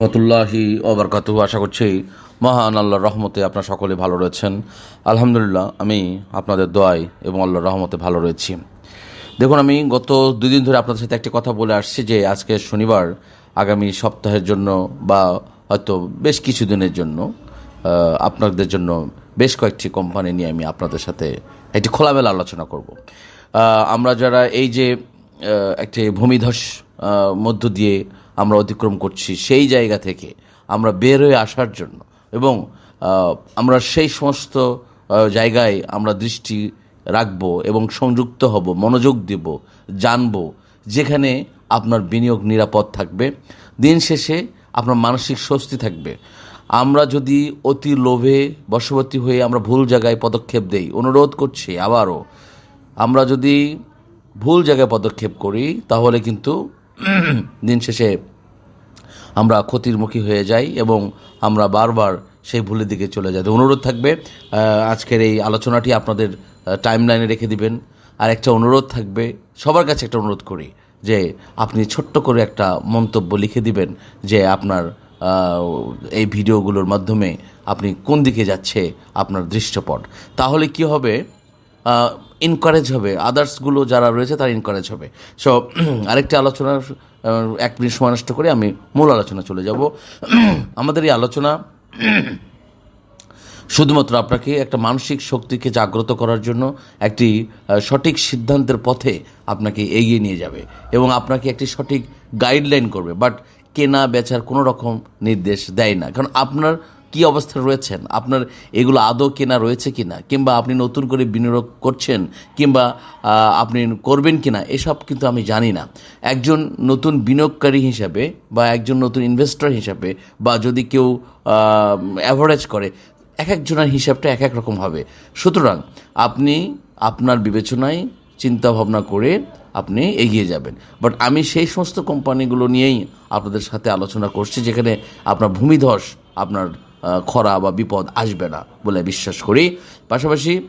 রহমতুল্লাহি ওবরকাত আশা করছি মহান আল্লাহর রহমতে আপনার সকলে ভালো রয়েছেন। আলহামদুলিল্লাহ, আমি আপনাদের দোয়াই এবং আল্লাহর রহমতে ভালো রয়েছি। দেখুন, আমি গত দুই দিন ধরে আপনাদের সাথে একটি কথা বলে আসছি যে আজকে শনিবার, আগামী সপ্তাহের জন্য বা হয়তো বেশ কিছু দিনের জন্য আপনাদের জন্য বেশ কয়েকটি কোম্পানি নিয়ে আমি আপনাদের সাথে একটি খোলামেলা আলোচনা করব। আমরা যারা এই যে একটি ভূমিধস মধ্য দিয়ে আমরা অতিক্রম করছি সেই জায়গা থেকে আমরা বের হয়ে আসার জন্য। এবং আমরা সেই সমস্ত জায়গায় আমরা দৃষ্টি রাখব এবং সংযুক্ত হব, মনোযোগ দেব, জানব, যেখানে আপনার বিনিয়োগ নিরাপদ থাকবে। দিন শেষে আপনার মানসিক স্বস্তি থাকবে। আমরা যদি অতি লোভে বশবর্তী হয়ে আমরা ভুল জায়গায় পদক্ষেপ দেই, অনুরোধ করছি আবারও, আমরা যদি ভুল জায়গায় পদক্ষেপ করি, তাহলে কিন্তু দিন শেষে আমরা ক্ষতির মুখী হয়ে যাই এবং আমরা বারবার সেই ভুলের দিকে চলে যাই। অনুরোধ থাকবে আজকের এই আলোচনাটি আপনাদের টাইম লাইনে রেখে দিবেন। আর একটা অনুরোধ থাকবে, সবার কাছে একটা অনুরোধ করি যে আপনি ছোট্ট করে একটা মন্তব্য লিখে দিবেন যে আপনার এই ভিডিওগুলোর মাধ্যমে আপনি কোন দিকে যাচ্ছে আপনার দৃশ্যপট। তাহলে কি হবে? ইনকারেজ হবে। আদার্সগুলো যারা রয়েছে তারা ইনকারেজ হবে। সো আরেকটি আলোচনার এক মিনিট সময় নষ্ট করে আমি মূল আলোচনা চলে যাব। আমাদের এই আলোচনা শুধুমাত্র আপনাকে একটা মানসিক শক্তিকে জাগ্রত করার জন্য একটি সঠিক সিদ্ধান্তের পথে আপনাকে এগিয়ে নিয়ে যাবে এবং আপনাকে একটি সঠিক গাইডলাইন করবে। বাট কেনা বেচার কোনো রকম নির্দেশ দেয় না। কারণ আপনার কি অবস্থায় রয়েছেন? আপনার এগুলো আদৌ কেনা রয়েছে কি না কিংবা আপনি নতুন করে বিনিয়োগ করছেন, কিংবা আপনি করবেন কি না এসব কিন্তু আমি জানি না। একজন নতুন বিনিয়োগকারী হিসাবে বা একজন নতুন ইনভেস্টর হিসাবে বা যদি কেউ অ্যাভারেজ করে এক একজনের হিসাবটা এক এক রকম হবে। সুতরাং আপনি আপনার বিবেচনায় চিন্তা ভাবনা করে আপনি এগিয়ে যাবেন। বাট আমি সেই সমস্ত কোম্পানিগুলো নিয়েই আপনাদের সাথে আলোচনা করছি, যেখানে আপনার ভূমিধস, আপনার খরা বা বিপদ আসবে না বলে বিশ্বাস করি। পাশাপাশি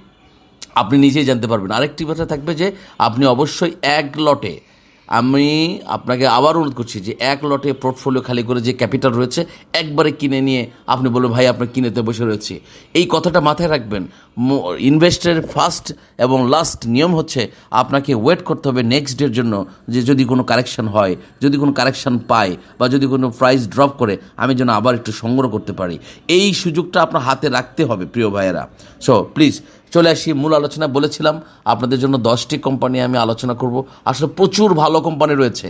আপনি নিজেই জানতে পারবেন। আরেকটি কথা থাকবে যে আপনি অবশ্যই এক লটে আমি আপনাকে আবার অনুরোধ করছি যে এক লটে পোর্টফোলিও খালি করে যে ক্যাপিটাল রয়েছে, একবারে কিনে নিয়ে আপনি বলবেন, ভাই, আপনার কিনেতে বসে রয়েছে। এই কথাটা মাথায় রাখবেন। ইনভেস্টের ফার্স্ট এবং লাস্ট নিয়ম হচ্ছে আপনাকে ওয়েট করতে হবে নেক্সট ডের জন্য যে যদি কোনো কারেকশন হয়, যদি কোনো কারেকশন পায় বা যদি কোনো প্রাইস ড্রপ করে, আমি যেন আবার একটু সংগ্রহ করতে পারি। এই সুযোগটা আপনার হাতে রাখতে হবে, প্রিয় ভাইয়েরা। সো প্লিজ চলে আসি, মূল আলোচনা বলেছিলাম আপনাদের জন্য দশটি কোম্পানি আমি আলোচনা করব। আসলে প্রচুর ভালো কোম্পানি রয়েছে।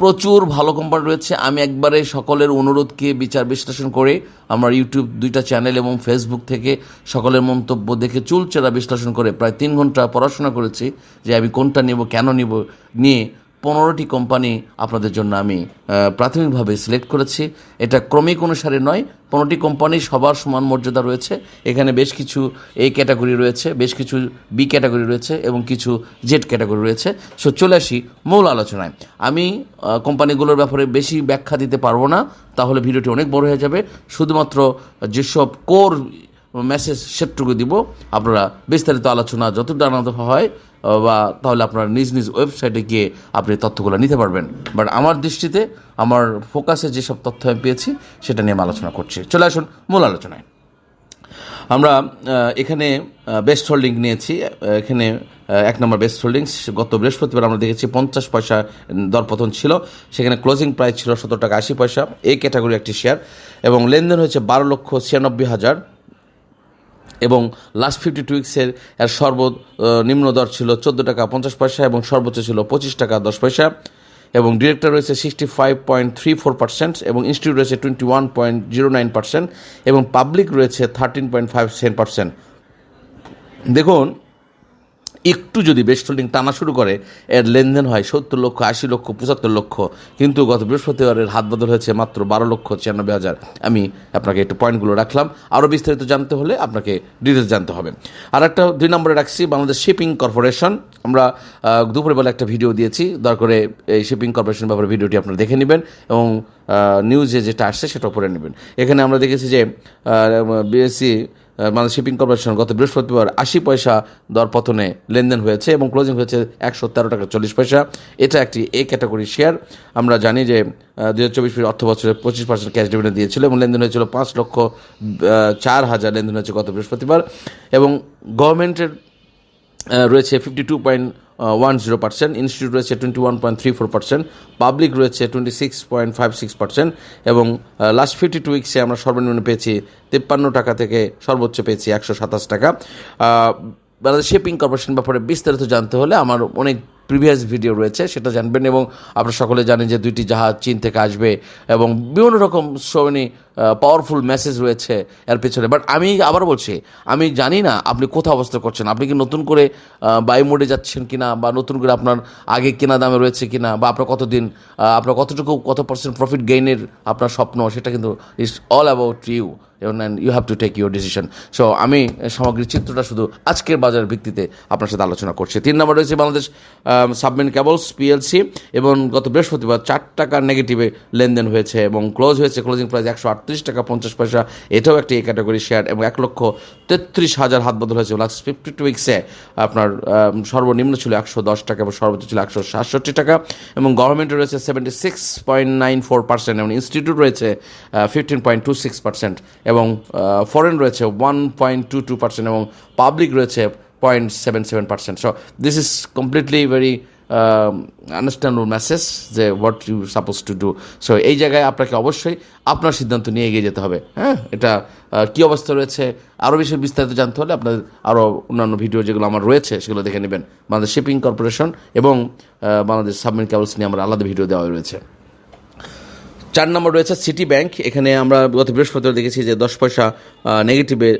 প্রচুর ভালো কোম্পানি রয়েছে। আমি একবারে সকলের অনুরোধকে, বিচার বিশ্লেষণ করে আমার ইউটিউব দুইটা চ্যানেল এবং ফেসবুক থেকে সকলের মন্তব্য দেখে চুলচেরা বিশ্লেষণ করে প্রায় তিন ঘণ্টা পড়াশোনা করেছি যে আমি কোনটা নেব, কেন নেব, নিয়ে পনেরোটি কোম্পানি আপনাদের জন্য আমি প্রাথমিকভাবে সিলেক্ট করেছি। এটা ক্রমিক অনুসারে নয়, পনেরোটি কোম্পানি সবার সমান মর্যাদা রয়েছে। এখানে বেশ কিছু এ ক্যাটাগরি রয়েছে, বেশ কিছু বি ক্যাটাগরি রয়েছে এবং কিছু জেড ক্যাটাগরি রয়েছে। সো চলে আসি মূল আলোচনায়। আমি কোম্পানিগুলোর ব্যাপারে বেশি ব্যাখ্যা দিতে পারব না, তাহলে ভিডিওটি অনেক বড় হয়ে যাবে। শুধুমাত্র যেসব কোর মেসেজ সেটটুকু দিব। আপনারা বিস্তারিত আলোচনা যতটা আনন্দ হয় বা তাহলে আপনার নিজ নিজ ওয়েবসাইটে গিয়ে আপনি তথ্যগুলো নিতে পারবেন। বাট আমার দৃষ্টিতে, আমার ফোকাসে যেসব তথ্য আমি পেয়েছি, সেটা নিয়ে আমি আলোচনা করছি। চলে আসুন মূল আলোচনায়। আমরা এখানে বেস্ট হোল্ডিং নিয়েছি। এখানে এক নম্বর বেস্ট হোল্ডিংস গত বৃহস্পতিবার আমরা দেখেছি পঞ্চাশ পয়সা দরপতন ছিল। সেখানে ক্লোজিং প্রাইস ছিল সতেরো টাকা আশি পয়সা। এই ক্যাটাগরি একটি শেয়ার এবং লেনদেন হয়েছে বারো লক্ষ ছিয়ানব্বই হাজার। এবং লাস্ট ফিফটি টু উইক্সের এর সর্ব আহ, নিম্ন দর ছিল চোদ্দ টাকা পঞ্চাশ পয়সা এবং সর্বোচ্চ ছিল পঁচিশ টাকা দশ পয়সা। এবং ডিরেক্টর রয়েছে sixty five point three four percent এবং ইনস্টিটিউট রয়েছে twenty one point zero nine percent এবং পাবলিক রয়েছে thirteen point five seven percent দেখুন একটু যদি বেস্ট হোল্ডিং টানা শুরু করে, এর লেনদেন হয় সত্তর লক্ষ, আশি লক্ষ, পঁচাত্তর লক্ষ। কিন্তু গত বৃহস্পতিবারের হাত বদল হয়েছে মাত্র বারো লক্ষ ছিয়ানব্বই হাজার। আমি আপনাকে একটু পয়েন্টগুলো রাখলাম। আরও বিস্তারিত জানতে হলে আপনাকে ডিটেলস জানতে হবে। আর একটা দুই নম্বরে রাখছি, বাংলাদেশ শিপিং কর্পোরেশন আমরা দুপুরবেলা একটা ভিডিও দিয়েছি। দয়া করে এই শিপিং কর্পোরেশন ব্যাপারে ভিডিওটি আপনারা দেখে নেবেন এবং নিউজে যেটা আসছে সেটা পড়ে নেবেন। এখানে আমরা দেখেছি যে বিএসসি মানে শিপিং কর্পোরেশন গত বৃহস্পতিবার আশি পয়সা দর পতনে লেনদেন হয়েছে এবং ক্লোজিং হয়েছে একশো তেরো টাকা চল্লিশ পয়সা। এটা একটি এ ক্যাটাগরি শেয়ার। আমরা জানি যে দু হাজার চব্বিশ অর্থ বছরে পঁচিশ পার্সেন্ট ক্যাশ ডিভিডেন্ড দিয়েছিল এবং লেনদেন হয়েছিল পাঁচ লক্ষ চার হাজার লেনদেন হয়েছে গত বৃহস্পতিবার এবং গভর্নমেন্টের রয়েছে fifty two point one zero percent institute রয়েছে twenty one point three four percent public রয়েছে twenty six point five six percent এবং লাস্ট ফিফটি টু উইক্সে আমরা সর্বনিম্ন পেয়েছি তিপ্পান্ন টাকা থেকে সর্বোচ্চ পেয়েছি একশো সাতাশ টাকা। বাংলাদেশ শিপিং কর্পোরেশন ব্যাপারে বিস্তারিত জানতে হলে আমার অনেক প্রিভিয়াস ভিডিও রয়েছে, সেটা জানবেন এবং আপনারা সকলে জানেন যে দুইটি জাহাজ চীন থেকে আসবে এবং বিভিন্ন রকম সো পাওয়ারফুল মেসেজ রয়েছে এর পেছনে। বাট আমি আবার বলছি, আমি জানি না আপনি কোথাও অবস্থা করছেন। আপনি কি নতুন করে বাই মোডে যাচ্ছেন কিনা বা নতুন করে আপনার আগে কেনা দামে রয়েছে কিনা বা আপনার কতদিন আপনার কতটুকু, কত পার্সেন্ট প্রফিট গেইনের আপনার স্বপ্ন, সেটা কিন্তু ইটস অল অ্যাবাউট ইউ এবং you have to take your decision so আমি সামগ্রিক চিত্রটা শুধু আজকের বাজারের ভিত্তিতে আপনার সাথে আলোচনা করছি। তিন নম্বর রয়েছে বাংলাদেশ সাবমেন কেবলস পিএলসি এবং গত বৃহস্পতিবার চার টাকার নেগেটিভে লেনদেন হয়েছে এবং ক্লোজ হয়েছে। ক্লোজিং প্রাইস একশো আটত্রিশ টাকা পঞ্চাশ পয়সা। এটাও একটি এ ক্যাটাগরি শেয়ার এবং এক লক্ষ তেত্রিশ হাজার হাত বদল হয়েছে। লাস্ট ফিফটি টু উইক্সে আপনার সর্বনিম্ন ছিল একশো দশ টাকা এবং সর্বোচ্চ ছিল একশো সাতষট্টি টাকা এবং গভর্নমেন্টের রয়েছে seventy six point nine four percent এবং ইনস্টিটিউট রয়েছে fifteen point two six percent এবং ফরেন রয়েছে one point two two percent এবং পাবলিক রয়েছে point seven seven percent so this is completely very understandable message যে what you suppose to do so এই জায়গায় আপনাকে অবশ্যই আপনার সিদ্ধান্ত নিয়ে এগিয়ে যেতে হবে। হ্যাঁ এটা কী অবস্থা রয়েছে আরও বেশি বিস্তারিত জানতে হলে আপনাদের আরও অন্যান্য ভিডিও যেগুলো আমার রয়েছে সেগুলো দেখে নেবেন। বাংলাদেশ শিপিং কর্পোরেশন এবং বাংলাদেশ সাবমেরিন কেবলস নিয়ে আমার আলাদা ভিডিও দেওয়া রয়েছে। চার নম্বর রয়েছে সিটি ব্যাংক এখানে আমরা গত বৃহস্পতিবার দেখেছি যে দশ পয়সা নেগেটিভে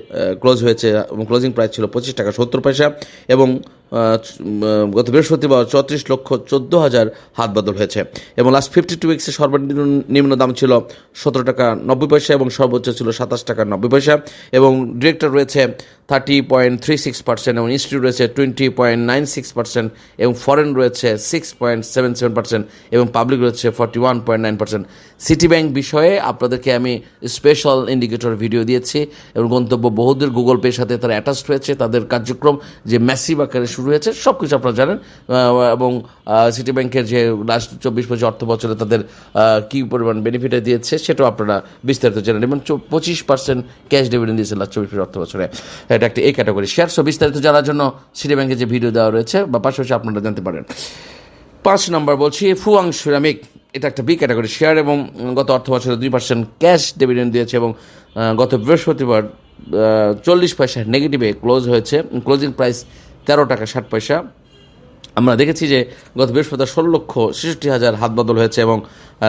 ক্লোজ হয়েছে এবং ক্লোজিং প্রাইস ছিল পঁচিশ টাকা সত্তর পয়সা এবং গত বৃহস্পতিবার চৌত্রিশ লক্ষ চোদ্দ হাজার হাত বদল হয়েছে। এবং লাস্ট ফিফটি টু উইক্সে সর্বনিম্ন নিম্ন দাম ছিল সতেরো টাকা নব্বই পয়সা এবং সর্বোচ্চ ছিল সাতাশ টাকা নব্বই পয়সা। এবং ডিরেক্টর রয়েছে thirty point three six percent এবং ইনস্টিটিউট রয়েছে twenty point nine six percent এবং ফরেন রয়েছে six point seven seven percent এবং পাবলিক রয়েছে forty one point nine percent City Bank বিষয়ে আপনাদেরকে আমি স্পেশাল ইন্ডিকেটর ভিডিও দিয়েছি এবং গন্তব্য বহুদের গুগল পের সাথে তারা অ্যাটাচড হয়েছে তাদের কার্যক্রম যে ম্যাসিভ আকারে শুরু হয়েছে সব কিছু আপনারা জানেন। এবং সিটি ব্যাংকের যে লাস্ট চব্বিশ পঁচিশ অর্থ বছরে তাদের কী পরিমাণ বেনিফিটে দিয়েছে, সেটাও আপনারা বিস্তারিত জানেন। এবং পঁচিশ পার্সেন্ট ক্যাশ ডিভিডেন্ড দিয়েছে লাস্ট চব্বিশ অর্থ বছরে। এটা একটা এই ক্যাটাগরি শেয়ার সো বিস্তারিত জানার জন্য সিটি ব্যাংকের যে ভিডিও দেওয়া রয়েছে, বা পাশাপাশি আপনারা জানতে পারেন। পাঁচ নম্বর বলছি, ফুয়াং সিরামিক। এটা একটা বি ক্যাটাগরি শেয়ার এবং গত অর্থ বছরে দুই পার্সেন্ট ক্যাশ ডিভিডেন্ড দিয়েছে এবং গত বৃহস্পতিবার চল্লিশ পয়সা নেগেটিভে ক্লোজ হয়েছে। ক্লোজিং প্রাইস তেরো টাকা ষাট পয়সা। আমরা দেখেছি যে গত বৃহস্পতিবার ষোলো লক্ষ ছেষট্টি হাজার হাত বদল হয়েছে এবং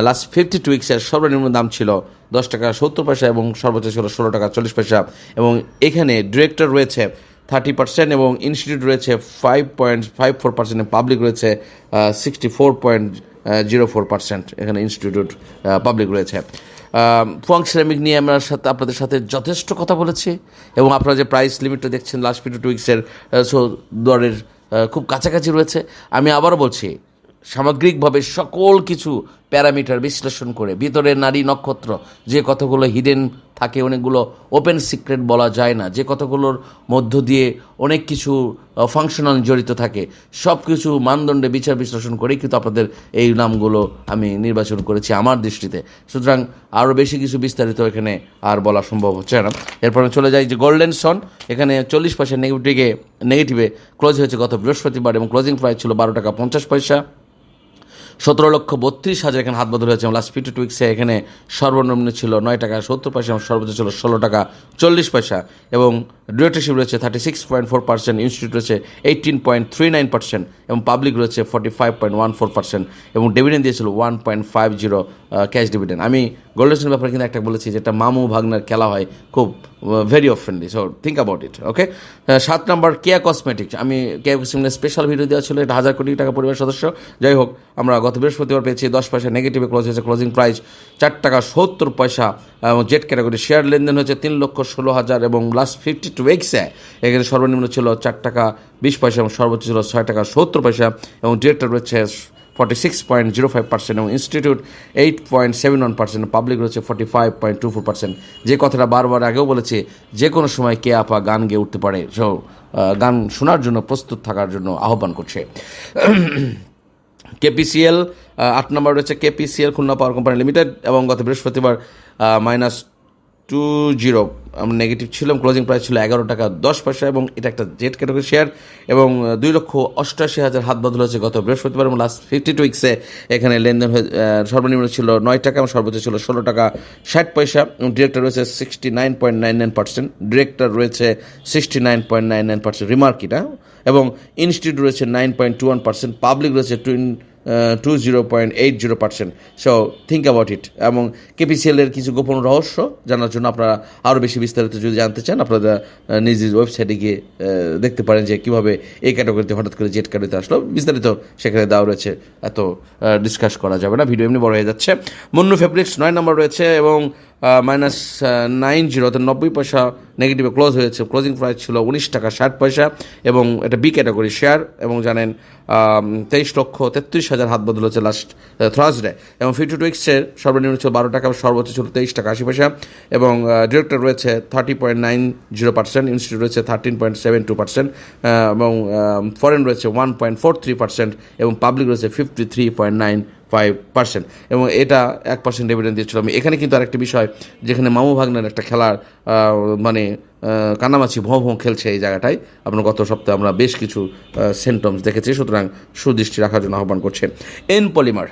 লাস্ট ফিফটি টু উইক্সের সর্বনিম্ন দাম ছিল দশ টাকা সত্তর পয়সা এবং সর্বোচ্চ ছিল ষোলো টাকা চল্লিশ পয়সা। এবং এখানে ডিরেক্টর রয়েছে থার্টি পার্সেন্ট এবং ইনস্টিটিউট রয়েছে five point five four percent public রয়েছে sixty four point zero four percent এখানে ইনস্টিটিউট পাবলিক রয়েছে। ফুয়াং সিরামিক নিয়ে আমরা সাথে আপনাদের সাথে যথেষ্ট কথা বলেছি এবং আপনারা যে প্রাইস লিমিটটা দেখছেন লাস্ট ফিফটি টু উইক্সের সো দরের খুব কাছাকাছি রয়েছে। আমি আবারও বলছি, সামগ্রিকভাবে সকল কিছু প্যারামিটার বিশ্লেষণ করে, ভিতরে নারী নক্ষত্র, যে কথাগুলো হিডেন থাকে অনেকগুলো ওপেন সিক্রেট বলা যায় না। যে কথাগুলোর মধ্য দিয়ে অনেক কিছু ফাংশনাল জড়িত থাকে। সব কিছু মানদণ্ডে বিচার বিশ্লেষণ করেই কিন্তু আপনাদের এই নামগুলো আমি নির্বাচন করেছি আমার দৃষ্টিতে। সুতরাং আরও বেশি কিছু বিস্তারিত এখানে আর বলা সম্ভব হচ্ছে না। এরপরে চলে যাই যে গোল্ডেন সন এখানে চল্লিশ পয়সা নেগেটিভে নেগেটিভে ক্লোজ হয়েছে গত বৃহস্পতিবার এবং ক্লোজিং প্রাইস ছিল বারো টাকা পঞ্চাশ পয়সা। সতেরো লক্ষ বত্রিশ হাজার এখানে হাত বদল হয়েছে লাস্ট ফিফটি টু উইক্সে এখানে সর্বনিম্ন ছিল নয় টাকা সত্তর পয়সা এবং সর্বোচ্চ ছিল ষোলো টাকা চল্লিশ পয়সা। এবং ডিরেক্টরশিপ রয়েছে thirty six point four percent institute রয়েছে eighteen point three nine percent এবং পাবলিক রয়েছে forty five point one four percent এবং ডিভিডেন্ড দিয়েছিল one point five zero cash dividend আমি গোল্ডেন ব্যাপারে কিন্তু একটা বলেছি যেটা মামু ভাগনার খেলা হয় খুব very of friendly so think about it okay সাত নম্বর কেয়া কসমেটিক্স, আমি কেয়া কসমেটিক্স স্পেশাল ভিডিও দেওয়া ছিল, এটা হাজার কোটি টাকা পরিবার সদস্য। যাই হোক, আমরা গত বৃহস্পতিবার পেয়েছি দশ পয়সা নেগেটিভে ক্লোজ হয়েছে ক্লোজিং প্রাইস চার টাকা সত্তর পয়সা এবং জেট ক্যাটাগরি শেয়ার লেনদেন হয়েছে তিন লক্ষ ষোলো হাজার এবং লাস্ট ফিফটি টু উইক্সে এখানে সর্বনিম্ন ছিল চার টাকা বিশ পয়সা এবং সর্বোচ্চ ছিল ছয় টাকা সত্তর পয়সা এবং ডিরেক্টর রয়েছে forty six point zero five percent এবং institute eight point seven one percent public রয়েছে forty five point two four percent যে কথাটা বারবার আগেও বলেছি, যে কোনো সময় কে আপা গান গেয়ে উঠতে পারে। সো গান শোনার জন্য, প্রস্তুত থাকার জন্য আহ্বান করছে। কেপিসিএল আট নম্বর রয়েছে KPCL Khulna power company limited এবং গত বৃহস্পতিবার মাইনাস টু জিরো। আমরা নেগেটিভ ছিলাম ক্লোজিং প্রাইস ছিল এগারো টাকা দশ পয়সা এবং এটা একটা জেট ক্যাটাগরি শেয়ার এবং দুই লক্ষ অষ্টাশি হাজার হাত বদল হয়েছে গত বৃহস্পতিবার এবং লাস্ট ফিফটি টু উইক্সে এখানে লেনদেন হয়ে সর্বনিম্ন ছিল নয় টাকা এবং সর্বোচ্চ ছিল ষোলো টাকা ষাট পয়সা এবং ডিরেক্টর রয়েছে sixty nine point nine nine percent director রয়েছে sixty nine point nine nine percent রিমার্কিটা এবং ইনস্টিটিউট রয়েছে nine point two one percent public রয়েছে twenty two zero point eight zero percent so think about it এবং KPCL এর কিছু গোপন রহস্য জানার জন্য আপনারা আরও বেশি বিস্তারিত যদি জানতে চান, আপনারা নিজ নিজ ওয়েবসাইটে গিয়ে দেখতে পারেন যে কীভাবে এই ক্যাটাগরিতে হঠাৎ করে জেট ক্যাটাগরিতে আসলো। বিস্তারিত সেখানে দেওয়া রয়েছে। এত ডিসকাস করা যাবে না। ভিডিও এমনি বড় হয়ে যাচ্ছে। মুন্নু ফেব্রিক্স নয় নম্বর রয়েছে এবং মাইনাস নাইন জিরো অর্থাৎ নব্বই পয়সা নেগেটিভে ক্লোজ হয়েছে। ক্লোজিং প্রাইস ছিল উনিশ টাকা ষাট পয়সা এবং এটা বি ক্যাটাগরি শেয়ার এবং জানেন তেইশ লক্ষ তেত্রিশ হাজার হাত বদল হচ্ছে লাস্ট থার্সডে এবং ফিফটি টু এক্সের সর্বনিম্ন ছিল বারো টাকা, সর্বোচ্চ ছিল তেইশ টাকা আশি পয়সা এবং ডিরেক্টর রয়েছে thirty point nine zero percent institute রয়েছে thirteen point seven two percent এবং ফরেন রয়েছে one point four three percent এবং পাবলিক রয়েছে fifty three point nine five percent এবং এটা এক পার্সেন্ট ডিভিডেন্ড দিয়েছিল। আমি এখানে কিন্তু আরেকটি বিষয়, যেখানে মামু ভাগ্নের একটা খেলার মানে কানামাছি ভোঁ ভোঁ খেলছে এই জায়গাটায়। আপনার গত সপ্তাহে আমরা বেশ কিছু সেন্টমস দেখেছি, সুতরাং সুদৃষ্টি রাখার জন্য আহ্বান করছে। এন পলিমার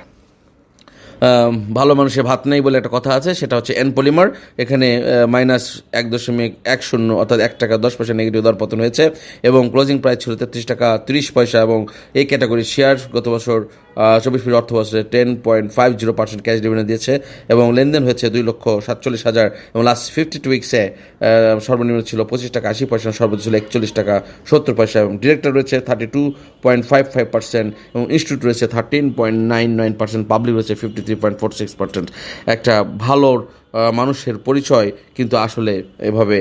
ভালো মানুষের ভাত নেই বলে একটা কথা আছে, সেটা হচ্ছে এন পলিমার এখানে মাইনাস এক দশমিক এক শূন্য, অর্থাৎ এক টাকা দশ পয়সা নেগেটিভ দর পতন হয়েছে, এবং ক্লোজিং প্রাইস ছিল তেত্রিশ টাকা তিরিশ পয়সা, এবং এই ক্যাটাগরির শেয়ার গত বছর চব্বিশ ফিট অর্থ বছরে ten point five zero percent cash dividend দিয়েছে, এবং লেনদেন হয়েছে দুই লক্ষ সাতচল্লিশ হাজার, এবং লাস্ট ফিফটি টু উইক্সে সর্বনিম্ন ছিল পঁচিশ টাকা আশি পয়সা, সর্বোচ্চ ছিল একচল্লিশ টাকা সত্তর পয়সা, এবং ডিরেক্টর রয়েছে thirty two point five five percent এবং ইনস্টিটিউট রয়েছে thirteen point nine nine percent public রয়েছে fifty three point four six percent একটা ভালো মানুষের পরিচয় কিন্তু আসলে এভাবে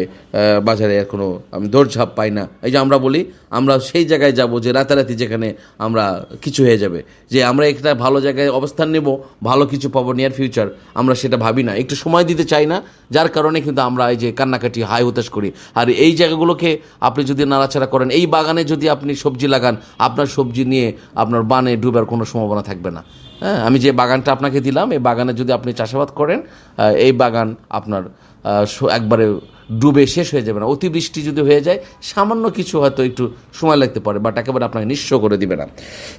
বাজারে আর কোনো আমি দৌড়ঝাঁপ পাই না। এই যে আমরা বলি, আমরা সেই জায়গায় যাব যে রাতারাতি যেখানে আমরা কিছু হয়ে যাবে। যে আমরা একটা ভালো জায়গায় অবস্থান নেব, ভালো কিছু পাবো নিয়ার ফিউচার আমরা সেটা ভাবি না। একটু সময় দিতে চাই না, যার কারণে কিন্তু আমরা এই যে কান্নাকাটি, হাই হতাশ করি। আর এই জায়গাগুলোকে আপনি যদি নাড়াচাড়া করেন, এই বাগানে যদি আপনি সবজি লাগান, আপনার সবজি নিয়ে আপনার বানে ডুবার কোনো সম্ভাবনা থাকবে না। হ্যাঁ আমি যে বাগানটা আপনাকে দিলাম, এই বাগানে যদি আপনি চাষাবাদ করেন এই বাগান আপনার একবারে ডুবে শেষ হয়ে যাবে না। অতিবৃষ্টি যদি হয়ে যায়, সামান্য কিছু হয়তো একটু সময় লাগতে পারে, বাট একেবারে আপনাকে নিঃস্ব করে দিবে না।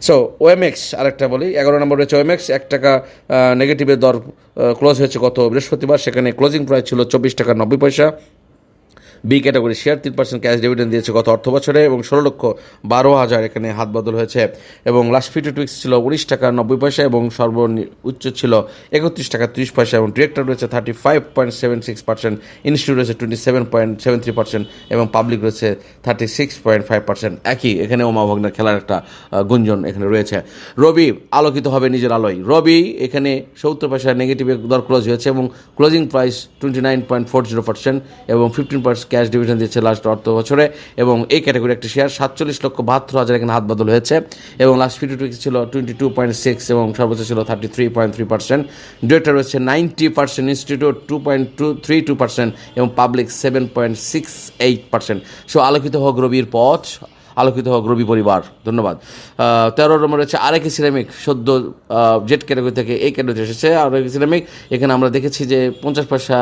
সো ওএমএক্স আরেকটা বলি, এগারো নম্বর রয়েছে ওএমএক্স এক টাকা নেগেটিভের দর ক্লোজ হয়েছে গত বৃহস্পতিবার, সেখানে ক্লোজিং প্রাইস ছিল চব্বিশ টাকা নব্বই পয়সা। বি ক্যাটাগরি শেয়ার তিন পার্সেন্ট ক্যাশ ডিভিডেন্ড দিয়েছে গত অর্থ বছরে এবং ষোলো লক্ষ বারো হাজার এখানে হাত বদল হয়েছে। এবং লাস্ট ফিফটি টুইক্স ছিল উনিশ টাকা নব্বই পয়সা এবং সর্বোচ্চ ছিল একত্রিশ টাকা ত্রিশ পয়সা এবং ডিরেক্টর রয়েছে thirty five point seven six percent institute রয়েছে twenty seven point seven three percent এবং পাবলিক রয়েছে thirty six point five percent একই এখানে ওমা ভগ্নের খেলার একটা গুঞ্জন এখানে রয়েছে। রবি, আলোকিত হবে নিজের আলোয়। রবি, এখানে সত্তর পয়সা নেগেটিভে দর ক্লোজ হয়েছে এবং closing price twenty nine point four zero percent এবং ফিফটিন পার্সেন্ট ক্যাশ ডিভিশন দিয়েছে লাস্ট অর্থ বছরে এবং এই ক্যাটাগরি একটি শেয়ার সাতচল্লিশ লক্ষ বাহাত্তর হাজার এখানে হাত বদল হয়েছে এবং লাস্ট ফিফটি টু ছিল টোয়েন্টি টু পয়েন্ট সিক্স এবং সর্বোচ্চ ছিল thirty three point three percent director রয়েছে ninety percent institute two point two three two percent এবং public seven point six eight percent so আলোকিত হোক রবির পথ, আলোকিত হোক রবি পরিবার। ধন্যবাদ। তেরো নম্বর রয়েছে আরেক সিরামিক সদ্য জেট ক্যাটাগরি থেকে এই ক্যাটাগরি এসেছে। আরেক সিরামিক, এখানে আমরা দেখেছি যে পঞ্চাশ পয়সা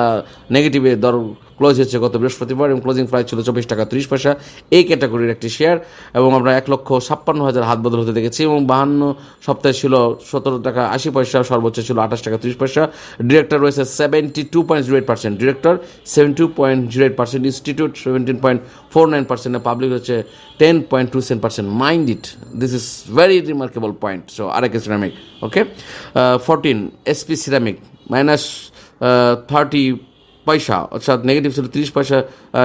নেগেটিভে দর ক্লোজ হয়েছে গত বৃহস্পতিবার এবং ক্লোজিং প্রাইস ছিল চব্বিশ টাকা ত্রিশ পয়সা। এই ক্যাটাগরির একটি শেয়ার এবং আমরা এক লক্ষ ছাপ্পান্ন হাজার হাত বদল হতে দেখেছি এবং বাহান্ন সপ্তাহে ছিল সতেরো টাকা আশি পয়সা, সর্বোচ্চ ছিল আঠাশ টাকা ত্রিশ পয়সা। ডিরেক্টর রয়েছে seventy two point zero eight percent director seven two point zero eight percent institute seventeen point four nine percent public হচ্ছে ten point two seven percent mind it this is very remarkable point so আরেক ceramic okay fourteen SP ceramic minus thirty পয়সা, অর্থাৎ negative ছিল তিরিশ পয়সা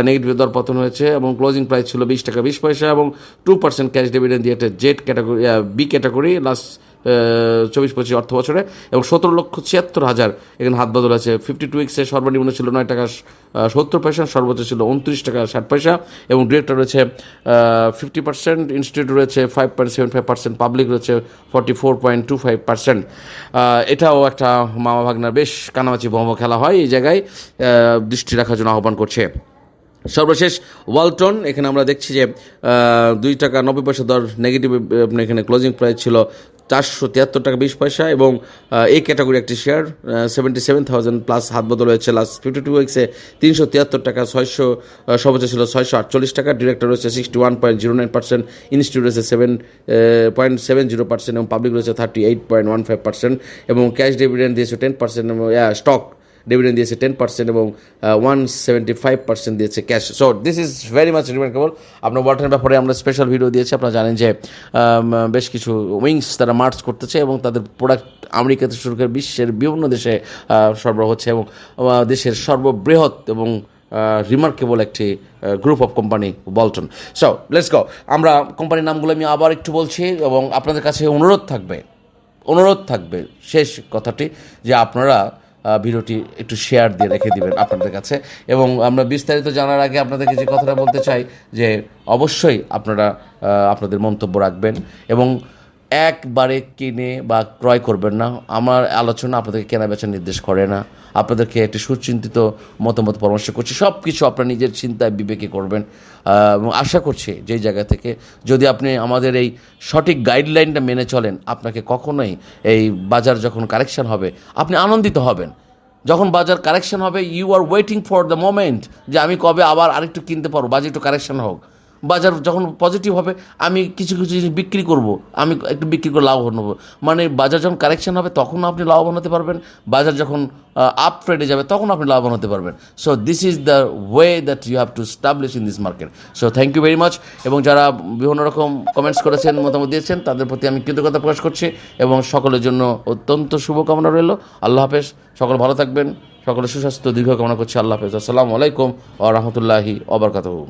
negative দর পতন হয়েছে এবং ক্লোজিং প্রাইস ছিল বিশ টাকা, বিশ পয়সা এবং টু পার্সেন্ট ক্যাশ ডিভিডেন্ড দিয়ে একটা Z category B category last চব্বিশ পঁচিশ অর্থ বছরে, এবং সতেরো লক্ষ ছিয়াত্তর হাজার, এখানে হাত বদল আছে ফিফটি টু উইক্সে সর্বনিম্ন ছিল নয় টাকা সত্তর পয়সা, সর্বোচ্চ ছিল উনত্রিশ টাকা ষাট পয়সা, এবং ডিরেক্টর রয়েছে ফিফটি পার্সেন্ট ইনস্টিটিউট রয়েছে five point seven five percent public রয়েছে forty four point two five percent এটাও একটা মামা ভাগনার বেশ কানামাচি বহম খেলা হয় এই জায়গায় দৃষ্টি রাখার জন্য আহ্বান করছে। সর্বশেষ ওয়ালটন, এখানে আমরা দেখছি যে দুই টাকা নব্বই পয়সা দর নেগেটিভ এখানে ক্লোজিং প্রাইস ছিল চারশো তিয়াত্তর টাকা বিশ পয়সা এবং এই ক্যাটাগরি একটি share seventy seven thousand plus হাত বদল হয়েছে। লাস্ট ফিফটি টু উইক্সে তিনশো তিয়াত্তর টাকা, ছয়শো সর্বোচ্চ ছিল ছয়শো আটচল্লিশ টাকা। ডিরেক্টর রয়েছে sixty one point zero nine percent institute রয়েছে seven point seven zero percent এবং পাবলিক রয়েছে thirty eight point one five percent এবং ক্যাশ ডিভিডেন্ড দিয়েছে টেন পার্সেন্ট স্টক ডিভিডেন্ড দিয়েছে টেন পার্সেন্ট এবং ওয়ান সেভেন্টি ফাইভ পার্সেন্ট দিয়েছে cash so this is very much remarkable আপনার water ব্যাপারে আমরা স্পেশাল ভিডিও দিয়েছি। আপনারা জানেন যে বেশ কিছু উইংস তারা মার্চ করতেছে এবং তাদের প্রোডাক্ট আমেরিকাতে শুরু করে বিশ্বের বিভিন্ন দেশে সরবরাহ হচ্ছে এবং দেশের সর্ববৃহৎ এবং রিমার্কেবল একটি group of company Walton so let's go আমরা কোম্পানির নামগুলো আমি আবার একটু বলছি এবং আপনাদের কাছে অনুরোধ থাকবে অনুরোধ থাকবে শেষ কথাটি যে আপনারা ভিডিওটি একটু শেয়ার দিয়ে রেখে দিবেন আপনাদের কাছে। এবং আমরা বিস্তারিত জানার আগে আপনাদেরকে যে কথাটা বলতে চাই, যে অবশ্যই আপনারা আপনাদের মন্তব্য রাখবেন এবং একবারে কিনে বা ক্রয় করবেন না। আমার আলোচনা আপনাদেরকে কেনা বেচা নির্দেশ করে না। আপনাদেরকে একটি সুচিন্তিত মতামত পরামর্শ করছি। সব কিছু আপনার নিজের চিন্তায় বিবেকে করবেন। এবং আশা করছি যেই জায়গা থেকে যদি আপনি আমাদের এই সঠিক গাইডলাইনটা মেনে চলেন, আপনাকে কখনোই এই বাজার যখন কারেকশন হবে, আপনি আনন্দিত হবেন। যখন বাজার কারেকশন হবে you are waiting for the moment যে আমি কবে আবার আরেকটু কিনতে পারব, বাজার একটু কারেকশন হোক। বাজার যখন পজিটিভ হবে, আমি কিছু কিছু জিনিস বিক্রি করব। আমি একটু বিক্রি করে লাভবান হব। মানে বাজার যখন কারেকশন হবে, তখন আপনি লাভবান হতে পারবেন। বাজার যখন আপ ট্রেডে যাবে, তখন আপনি লাভবান হতে পারবেন। So this is the way that you have to establish in this market so thank you very much এবং যারা বিভিন্ন রকম কমেন্টস করেছেন, মতামত দিয়েছেন, তাদের প্রতি আমি কৃতজ্ঞতা প্রকাশ করছি। এবং সকলের জন্য অত্যন্ত শুভকামনা রইল। আল্লাহ হাফেজ। সকল ভালো থাকবেন। সকলে সুস্বাস্থ্য দীর্ঘ কামনা করছি। আল্লাহ হাফেজ। আসসালামু আলাইকুম ও রহমতুল্লাহি ওবরকাতহু